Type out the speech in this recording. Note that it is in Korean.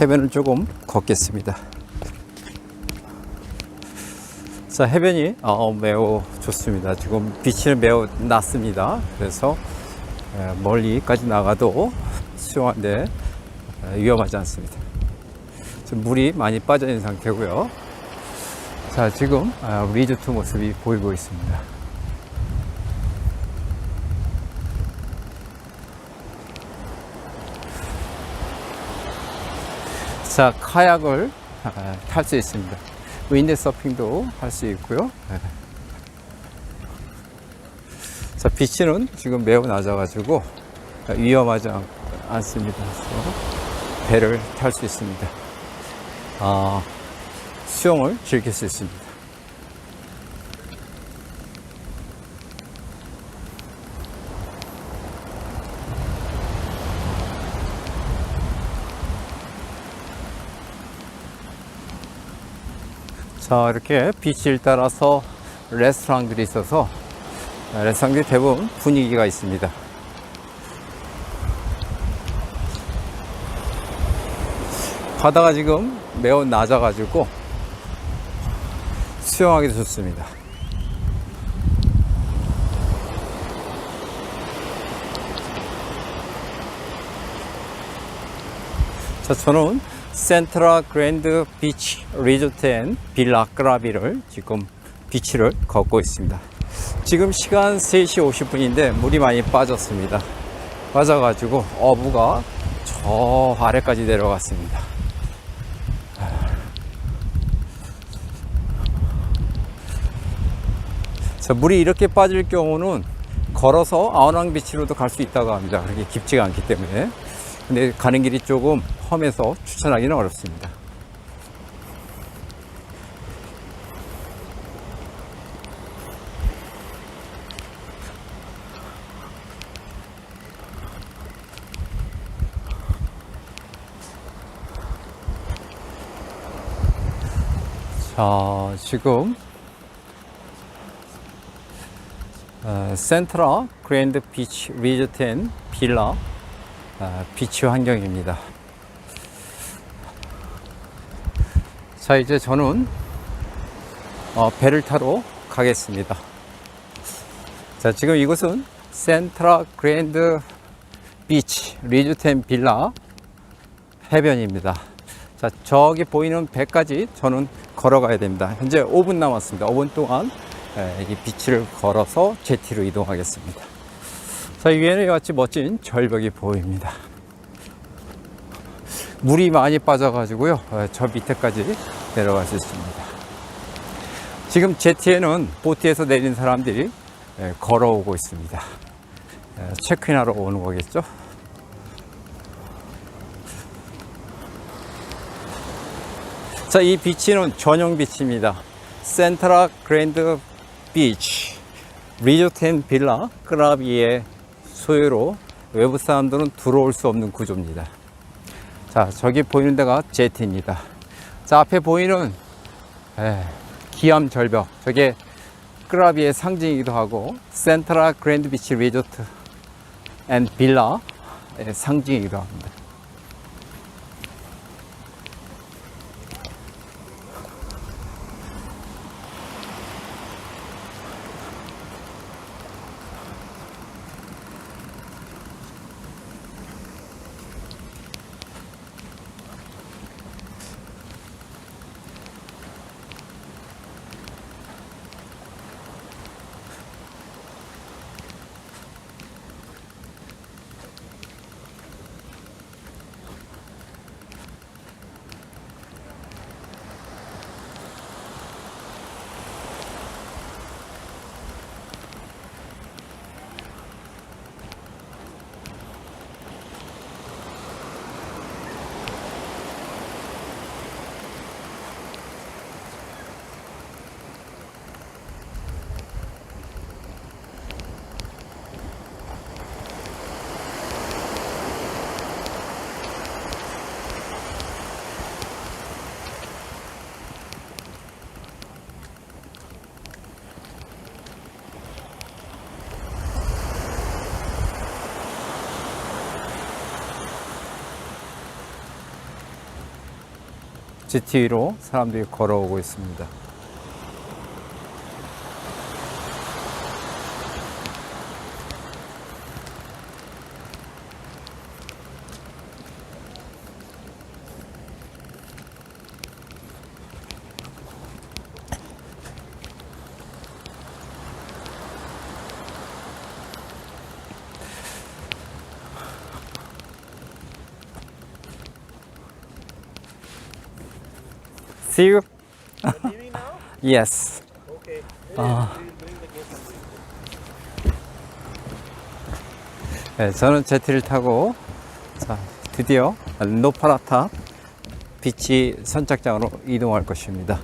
해변을 조금 걷겠습니다. 자, 해변이 어, 매우 좋습니다. 지금 비치는 매우 낮습니다. 그래서 에, 멀리까지 나가도 수영하는데 에, 위험하지 않습니다. 물이 많이 빠져 있는 상태고요. 자, 지금 아, 리조트 모습이 보이고 있습니다. 자, 카약을 탈 수 있습니다. 윈드 서핑도 할 수 있고요. 네. 자, 비치는 지금 매우 낮아가지고 위험하지 않, 않습니다. 배를 탈 수 있습니다. 아, 수영을 즐길 수 있습니다. 자, 이렇게 비치를 따라서 레스토랑들이 있어서 레스토랑들이 대부분 분위기가 있습니다. 바다가 지금 매우 낮아 가지고 수영하기도 좋습니다. 자, 저는 센트라 그랜드 비치 리조트 앤 빌라 크라비를 지금 비치를 걷고 있습니다. 지금 시간 3시 50분인데 물이 많이 빠졌습니다. 빠져가지고 어부가 저 아래까지 내려갔습니다. 자, 물이 이렇게 빠질 경우는 걸어서 아우랑 비치로도 갈 수 있다고 합니다. 그렇게 깊지가 않기 때문에. 근데 가는 길이 조금 험해서 추천하기는 어렵습니다. 자, 지금 어, 센트라 그랜드 비치 리조트 앤 빌라 어, 비치 환경입니다. 자, 이제 저는 어, 배를 타러 가겠습니다. 자, 지금 이곳은 센트라 그랜드 비치 리조트 앤 빌라 해변입니다. 자, 저기 보이는 배까지 저는 걸어가야 됩니다. 현재 5분 남았습니다. 5분 동안 예, 이 비치를 걸어서 제티로 이동하겠습니다. 자, 이 위에는 같이 멋진 절벽이 보입니다. 물이 많이 빠져가지고요. 어, 저 밑에까지 내려갈 수 있습니다. 지금 제티에는 보트에서 내린 사람들이 예, 걸어오고 있습니다. 예, 체크인하러 오는 거겠죠? 자, 이 비치는 전용 비치입니다. 센트라 그랜드 비치 리조트 앤 빌라 크라비의 소유로 외부 사람들은 들어올 수 없는 구조입니다. 자, 저기 보이는 데가 제티입니다. 자, 앞에 보이는 에, 기암 절벽, 저게 크라비의 상징이기도 하고 센트라 그랜드 비치 리조트 앤 빌라의 상징이기도 합니다. GT로 사람들이 걸어오고 있습니다. See you. Yes. Okay. Ah. Guests. 네, 저는 제티를 타고 자, 드디어 노파라타 비치 선착장으로 이동할 것입니다.